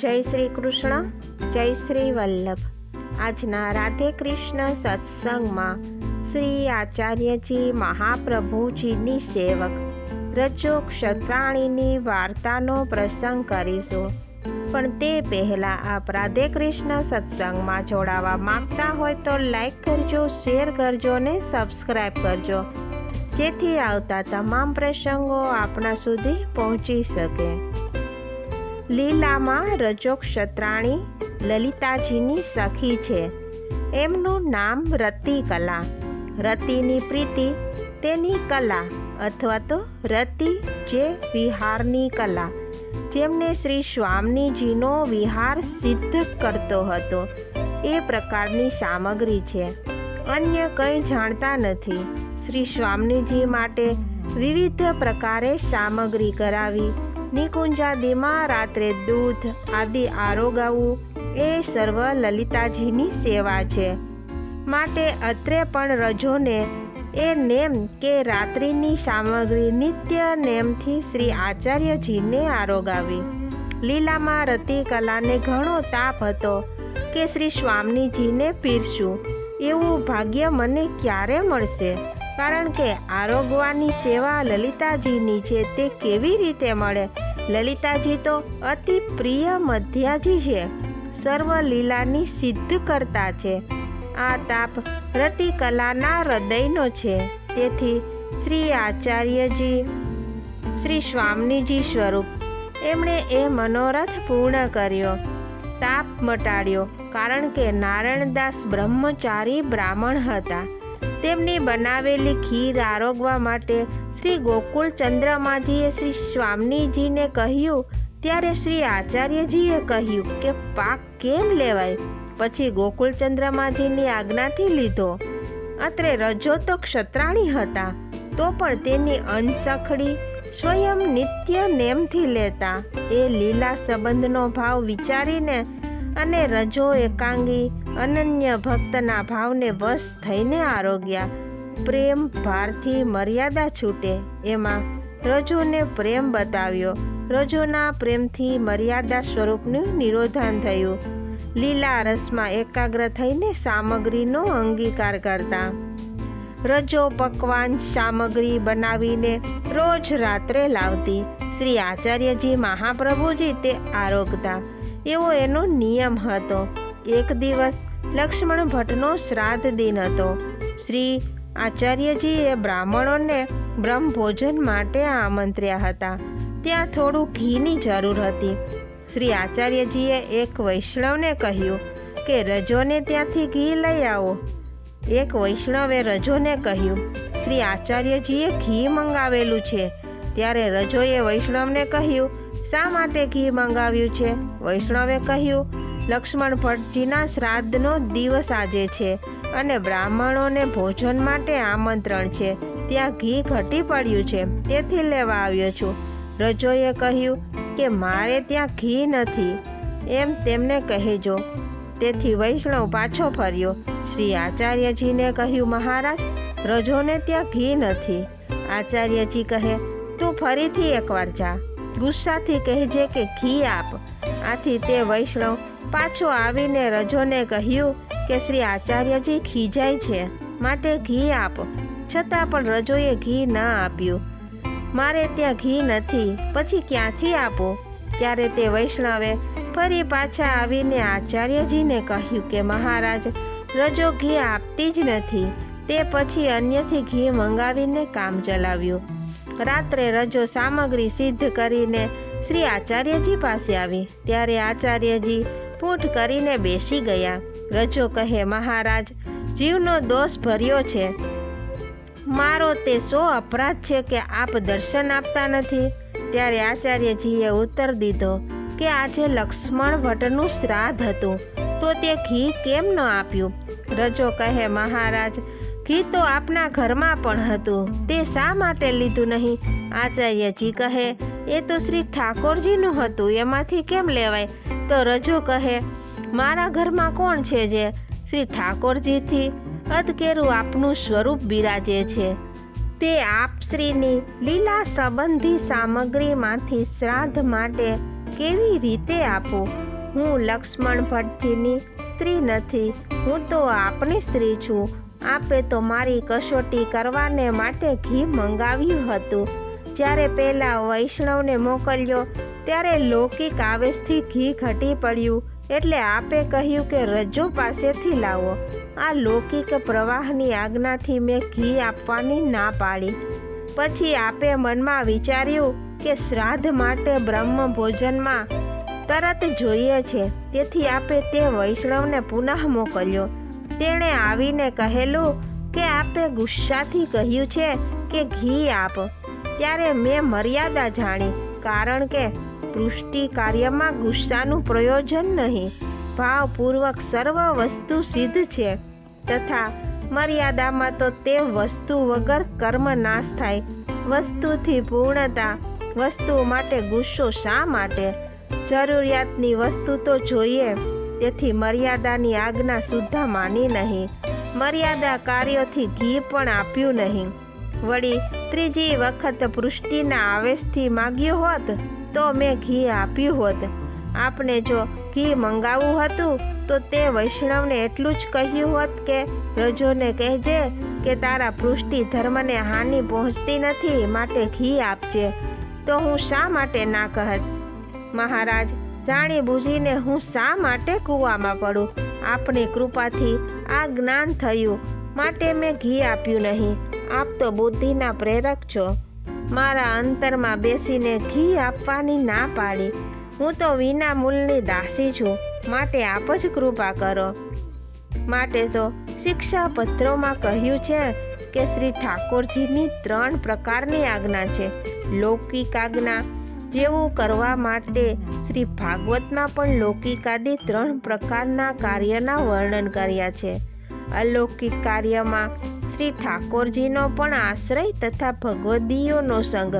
જય શ્રી કૃષ્ણ, જય શ્રી વલ્લભ. આજના રાધે કૃષ્ણ સત્સંગમાં શ્રી આચાર્યજી મહાપ્રભુજીની સેવક રજો ક્ષત્રાણીની વાર્તાનો પ્રસંગ કરીશું. પણ તે પહેલાં આપ રાધે કૃષ્ણ સત્સંગમાં જોડાવા માંગતા હોય તો લાઈક કરજો, શેર કરજો ને સબસ્ક્રાઈબ કરજો. જેથી આવતા તમામ પ્રસંગો આપણા સુધી પહોંચી શકે. લીલામાં રજો ક્ષત્રાણી લલિતાજીની સખી છે. એમનું નામ રતિકલા રતિની પ્રીતિ તેની કલા અથવા તો રતિ જે વિહારની કલા. જેમને શ્રી સ્વામીજીનો વિહાર સિદ્ધ કરતો હતો. એ પ્રકારની સામગ્રી છે. અન્ય કંઈ જાણતા નથી. શ્રી સ્વામીજી માટે વિવિધ પ્રકારે સામગ્રી કરાવી નિકુંજાદીમાં રાત્રે દૂધ, આદિ આરોગાવું એ સર્વ લલિતાજીની સેવા છે. માટે અત્રે પણ રજોને એ નેમ કે રાત્રિની સામગ્રી નિત્ય નેમથી શ્રી આચાર્યજીને આરોગાવી. લીલામાં રતિ કલાને ઘણો તાપ હતો કે શ્રી સ્વામીજીને પીરશું. એવું ભાગ્ય મને ક્યારે મળશે? કારણ કે આરોગવાની સેવા લલિતાજીની છે તે કેવી રીતે મળે? લલિતાજી તો અતિ પ્રિય મધ્યાજી છે. સર્વ લીલાની સિદ્ધ કરતા છે. આ તાપ રતિકલાના હૃદયનો છે. તેથી શ્રી આચાર્યજી, શ્રી સ્વામીજી સ્વરૂપ, એમણે એ મનોરથ પૂર્ણ કર્યો. તાપ મટાડ્યો, કારણ કે નારાયણદાસ બ્રહ્મચારી બ્રાહ્મણ હતા. તેમની બનાવેલી ખીર આરોગવા માટે શ્રી ગોકુળ ચંદ્રમાજીએ શ્રી સ્વામીજીને કહ્યું, ત્યારે શ્રી આચાર્યજીએ કહ્યું કે પાક કેમ લેવાય? પછી ગોકુળ ચંદ્રમાજીની આજ્ઞાથી લીધો. અત્રે રજો તો ક્ષત્રાણી હતા, તો પણ તેની અનસખડી સ્વયં નિત્ય નેમથી લેતા. એ લીલા સંબંધનો ભાવ વિચારીને અને રજો એકાંગી અનન્ય ભક્તના ભાવને વશ થઈને આરોગ્યા. પ્રેમ ભારથી મર્યાદા છૂટે. એમાં રજોને પ્રેમ બતાવ્યો. રજોના પ્રેમથી મર્યાદા સ્વરૂપનું નિરોધન થયું. લીલા રસમાં એકાગ્ર થઈને સામગ્રીનો અંગીકાર કરતા. રજો પકવાન સામગ્રી બનાવીને રોજ રાત્રે લાવતી. શ્રી આચાર્યજી મહાપ્રભુજી તે આરોગતા. એવો એનો નિયમ હતો. એક દિવસ લક્ષ્મણ ભટ્ટનો શ્રાદ્ધ દિન હતો. શ્રી આચાર્યજીએ બ્રાહ્મણોને બ્રહ્મભોજન માટે આમંત્ર્યા હતા. ત્યાં થોડું ઘીની જરૂર હતી. શ્રી આચાર્યજીએ એક વૈષ્ણવને કહ્યું કે, રજોને ત્યાંથી ઘી લઈ આવો. એક વૈષ્ણવે રજોને કહ્યું, શ્રી આચાર્યજીએ ઘી મંગાવેલું છે. ત્યારે રજોએ વૈષ્ણવને કહ્યું, શા માટે ઘી મંગાવ્યું છે? વૈષ્ણવે કહ્યું, લક્ષ્મણ ભટ્ટજીના શ્રાદ્ધનો દિવસ આજે છે અને બ્રાહ્મણોને ભોજન માટે આમંત્રણ છે. ત્યાં ઘી ઘટી પડ્યું છે, તેથી લેવા આવ્યો છું. રજોએ કહ્યું, કે મારે ત્યાં ઘી નથી. એમ તેમને કહેજો. તેથી વૈષ્ણવ પાછો ફર્યો. શ્રી આચાર્યજીને કહ્યું, મહારાજ, રજોને ત્યાં ઘી નથી. આચાર્યજી કહે તું ફરીથી એકવાર જા. ગુસ્સાથી કહેજે કે ઘી આપ. આથી તે વૈષ્ણવ પાછો આવીને રજોને કહ્યું કે શ્રી આચાર્યજી ખીજાય છે, માટે ઘી આપ. છતાં પણ રજોએ ઘી ન આપ્યું. મારે ત્યાં ઘી નથી, પછી ક્યાંથી આપો? ત્યારે તે વૈષ્ણવે ફરી પાછા આવીને આચાર્યજીને કહ્યું કે મહારાજ, રજો ઘી આપતી જ નથી. તે પછી અન્યથી ઘી મંગાવીને કામ ચલાવ્યું. રાત્રે રજો સામગ્રી સિદ્ધ કરીને શ્રી આચાર્યજી પાસે આવી. ત્યારે આચાર્યજી પૂઠ કરીને બેસી ગયા. રજો કહે, મહારાજ, જીવનો દોષ ભર્યો છે. મારો તે શો અપરાધ છે કે આપ દર્શન આપતા નથી. ત્યારે આચાર્યજીએ ઉત્તર દીધો કે આજે લક્ષ્મણ ભટ્ટનું શ્રાદ્ધ હતું. તો તે ઘી કેમ ન આપ્યું? રજો કહે, મહારાજ ઘી તો આપના ઘરમાં પણ હતું. તે શા માટે લીધું નહીં? આચાર્યજી કહે, એ તો શ્રી ઠાકોરજીનું હતું, એમાંથી કેમ લેવાય? તો રજો કહે, મારા ઘરમાં કોણ છે જે શ્રી ઠાકોરજીથી અધકેરું આપનું સ્વરૂપ બિરાજે છે? તે આપશ્રીની લીલા સંબંધી સામગ્રીમાંથી શ્રાદ્ધ માટે કેવી રીતે આપું? હું લક્ષ્મણ ભટ્ટજીની સ્ત્રી નથી. હું તો આપની સ્ત્રી છું. આપે તો મારી કસોટી કરવાને માટે ઘી મંગાવ્યું હતું. જ્યારે પહેલાં વૈષ્ણવને મોકલ્યો, ત્યારે લૌકિક આવેશથી ઘી ઘટી પડ્યું. એટલે આપે કહ્યું કે રજો પાસેથી લાવો. આ લૌકિક પ્રવાહની આજ્ઞાથી મેં ઘી આપવાની ના પાડી. પછી આપે મનમાં વિચાર્યું કે શ્રાદ્ધ માટે બ્રહ્મ ભોજનમાં તરત જોઈએ છે. તેથી આપે તે વૈષ્ણવને પુનઃ મોકલ્યો. તેણે આવીને કહેલું કે આપે ગુસ્સાથી કહ્યું છે કે ઘી આપ. ત્યારે મેં મર્યાદા જાણી, કારણ કે પૃષ્ટિ કાર્યમાં ગુસ્સાનું પ્રયોજન નહીં. ભાવપૂર્વક સર્વ વસ્તુ સિદ્ધ છે. તથા મર્યાદામાં તો તે વસ્તુ વગર કર્મ નાશ થાય. વસ્તુથી પૂર્ણતા વસ્તુ માટે ગુસ્સો શા માટે? જરૂરિયાતની વસ્તુ તો જોઈએ. તેથી મર્યાદાની આજ્ઞા સુદ્ધા માની નહીં. મર્યાદા કાર્યોથી ઘી પણ આપ્યું નહીં. વળી ત્રીજી વખત પૃષ્ટિના આવેશથી માગ્યું હોત તો મેં ઘી આપ્યું હોત. આપણે જો ઘી મંગાવવું હતું તો તે વૈષ્ણવને એટલું જ કહ્યું હોત કે, રજોને કહેજે કે તારા પૃષ્ટિ ધર્મને હાનિ પહોંચતી નથી, માટે ઘી આપજે. તો હું શા માટે ના કહત? મહારાજ જાણી બૂજીને હું શા માટે કૂવામાં પડું? આપની કૃપાથી આ જ્ઞાન થયું. માટે મેં ઘી આપ્યું નહીં. આપ તો બુદ્ધિના પ્રેરક છો. મારા અંતરમાં બેસીને ઘી આપવાની ના પાડી. હું તો વિના મૂલની દાસી છું. માટે આપ જ કૃપા કરો. માટે તો શિક્ષા પત્રોમાં કહ્યું છે કે શ્રી ઠાકોરજીની ત્રણ પ્રકારની આજ્ઞા છે. લૌકિક આજ્ઞા જેવું કરવા માટે શ્રી ભાગવતમાં પણ લૌકિકાદી ત્રણ પ્રકારના કાર્યના વર્ણન કર્યા છે. અલૌકિક કાર્યમાં શ્રી ઠાકોરજીનો પણ આશ્રય તથા ભગવદીઓનો સંગ.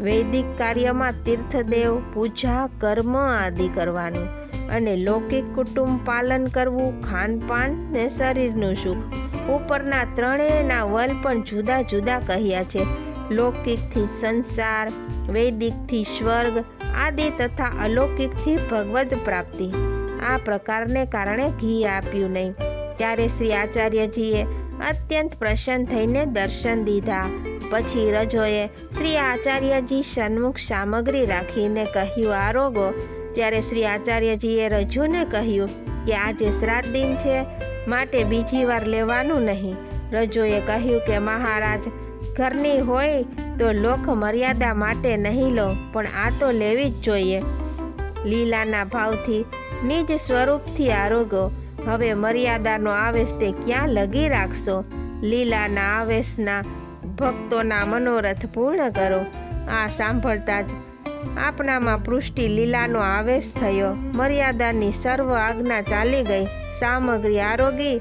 વૈદિક કાર્યમાં તીર્થદેવ, પૂજા, કર્મ આદિ કરવાનું અને લૌકિક કુટુંબ પાલન કરવું, ખાનપાન ને શરીરનું સુખ ઉપરના ત્રણેયના વલ પણ જુદા જુદા કહ્યા છે. લૌકિકથી સંસાર, વૈદિકથી સ્વર્ગ આદિ તથા અલૌકિકથી ભગવદ પ્રાપ્તિ. આ પ્રકારને કારણે ઘી આપ્યું નહીં. ત્યારે શ્રી આચાર્યજીએ અત્યંત પ્રસન્ન થઈને દર્શન દીધા. પછી રજોએ શ્રી આચાર્યજી સન્મુખ સામગ્રી રાખીને કહ્યું આરોગો ત્યારે શ્રી આચાર્યજીએ રજુને કહ્યું કે, આજે શ્રાદ્ધ દિન છે, માટે બીજી વાર લેવાનું નહીં. રજોએ કહ્યું કે, મહારાજ ઘરની હોય તો લોક મર્યાદા માટે નહીં લો, પણ આ તો લેવી જ જોઈએ. લીલાના ભાવથી, નિજ સ્વરૂપથી આરોગો હવે મર્યાદાનો આવેશ તે ક્યાં લગી રાખશો? લીલાના આવેશના ભક્તોના મનોરથ પૂર્ણ કરો. આ સાંભળતા જ આપણામાં પૃષ્ટિ લીલાનો આવેશ થયો. મર્યાદાની સર્વ આજ્ઞા ચાલી ગઈ. સામગ્રી આરોગી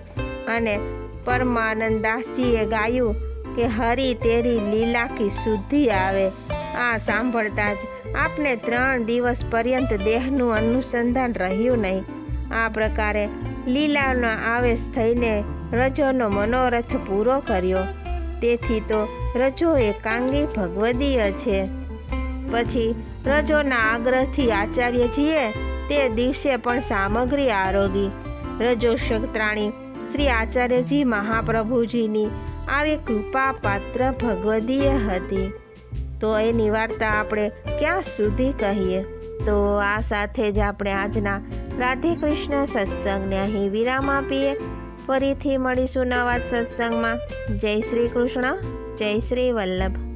અને પરમાનંદાસજીએ ગાયું કે હરી તેરી લીલાકી શુદ્ધિ આવે. આ સાંભળતા જ આપને ત્રણ દિવસ પર્યંત દેહનું અનુસંધાન રહ્યું નહીં. આ પ્રકારે લીલાનો આવેશ થઈને રજોનો મનોરથ પૂરો કર્યો. તેથી તો રજો એકાંગી ભગવદીય છે. પછી રજોના આગ્રહથી આચાર્યજીએ તે દિવસે પણ સામગ્રી આરોગી. રજો શક્ત્રાણી શ્રી આચાર્યજી મહાપ્રભુજીની આવી કૃપા પાત્ર ભગવદીય હતી. તો એની વાર્તા આપણે ક્યાં સુધી કહીએ? તો આ સાથે જ આપણે આજના રાધે કૃષ્ણ સત્સંગને અહીં વિરામ આપીએ. ફરીથી મળીશું નવા સત્સંગમાં. જય શ્રી કૃષ્ણ, જય શ્રી વલ્લભ.